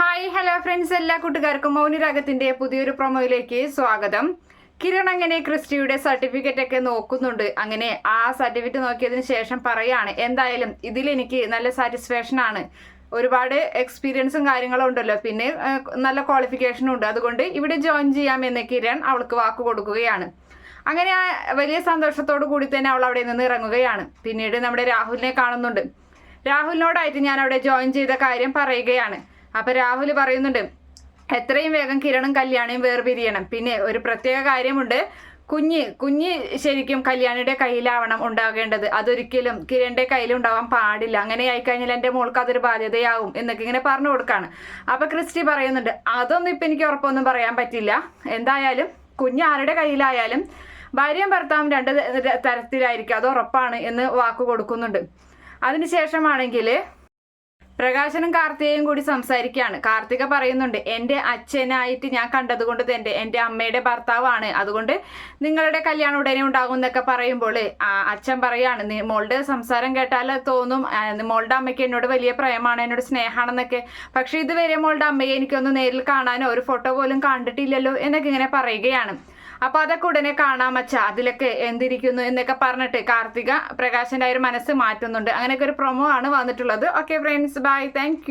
Hi hello friends എല്ലാ കൂട്ടുകാർക്കും മൗനിരാഗത്തിന്റെ പുതിയൊരു പ്രൊമോയിലേക്ക് സ്വാഗതം. കിരൺ അങ്ങനെ ക്രിസ്റ്റിയുടെ സർട്ടിഫിക്കറ്റ് ഒക്കെ നോക്കുന്നുണ്ട്. അങ്ങനെ ആ സർട്ടിഫിക്കറ്റ് നോക്കിയതിന് ശേഷം പറയാണ് എന്തായാലും ഇതിൽ എനിക്ക് നല്ല സാറ്റിസ്ഫാക്ഷൻ ആണ്. ഒരുപാട് എക്സ്പീരിയൻസും കാര്യങ്ങളും ഉണ്ടല്ലോ. പിന്നെ നല്ല ക്വാളിഫിക്കേഷനും ഉണ്ട്. അതുകൊണ്ട് ഇവിടെ ജോയിൻ ചെയ്യാമെന്ന് കിരൺ അവൾക്ക് വാക്ക് കൊടുക്കുകയാണ്. അങ്ങനെ വലിയ സന്തോഷത്തോടു കൂടി തന്നെ അവൾ അവിടെ നിന്ന് ഇറങ്ങുകയാണ്. പിന്നീട് നമ്മുടെ രാഹുലിനെ കാണുന്നുണ്ട്. രാഹുലിനോടായിട്ട് ഞാൻ അവിടെ ജോയിൻ ചെയ്ത കാര്യം പറയുകയാണ്. അപ്പൊ രാഹുൽ പറയുന്നുണ്ട് എത്രയും വേഗം കിരണും കല്യാണിയും വേർപിരിയണം. പിന്നെ ഒരു പ്രത്യേക കാര്യമുണ്ട്. കുഞ്ഞ് കുഞ്ഞ് ശരിക്കും കല്യാണിയുടെ കയ്യിലാവണം ഉണ്ടാകേണ്ടത്. അതൊരിക്കലും കിരണിന്റെ കയ്യിലുണ്ടാവാൻ പാടില്ല. അങ്ങനെ ആയിക്കഴിഞ്ഞാൽ എന്റെ മോൾക്ക് അതൊരു ബാധ്യതയാവും എന്നൊക്കെ ഇങ്ങനെ പറഞ്ഞു കൊടുക്കാണ്. അപ്പൊ ക്രിസ്റ്റി പറയുന്നുണ്ട് അതൊന്നും ഇപ്പൊ എനിക്ക് ഉറപ്പൊന്നും പറയാൻ പറ്റില്ല. എന്തായാലും കുഞ്ഞ് ആരുടെ കയ്യിലായാലും ഭാര്യയും ഭർത്താവും രണ്ട് തരത്തിലായിരിക്കും. അത് ഉറപ്പാണ് എന്ന് വാക്ക് കൊടുക്കുന്നുണ്ട്. അതിനുശേഷമാണെങ്കിൽ പ്രകാശനും കാർത്തികയും കൂടി സംസാരിക്കുകയാണ്. കാർത്തിക പറയുന്നുണ്ട് എന്റെ അച്ഛനായിട്ട് ഞാൻ കണ്ടതുകൊണ്ട് തന്നെ എന്റെ അമ്മയുടെ ഭർത്താവാണ്. അതുകൊണ്ട് നിങ്ങളുടെ കല്യാണം ഉടനെ ഉണ്ടാകും എന്നൊക്കെ പറയുമ്പോൾ അച്ഛൻ പറയാണ് "നീ- മോളുടെ സംസാരം കേട്ടാൽ തോന്നും. മോളുടെ അമ്മയ്ക്ക് എന്നോട് വലിയ പ്രേമാണ് എന്നോട് സ്നേഹമാണെന്നൊക്കെ. പക്ഷെ ഇതുവരെ മോളുടെ അമ്മയെ എനിക്കൊന്ന് നേരിൽ കാണാനോ ഒരു ഫോട്ടോ പോലും കണ്ടിട്ടില്ലല്ലോ എന്നൊക്കെ ഇങ്ങനെ പറയുകയാണ്. അപ്പൊ അതൊക്കെ ഉടനെ കാണാൻ വച്ച അതിലൊക്കെ എന്തിരിക്കുന്നു എന്നൊക്കെ പറഞ്ഞിട്ട് കാർത്തിക പ്രകാശന്റെ ആ ഒരു മനസ്സ് മാറ്റുന്നുണ്ട്. അങ്ങനെയൊക്കെ ഒരു പ്രൊമോ ആണ് വന്നിട്ടുള്ളത്. Okay friends bye thank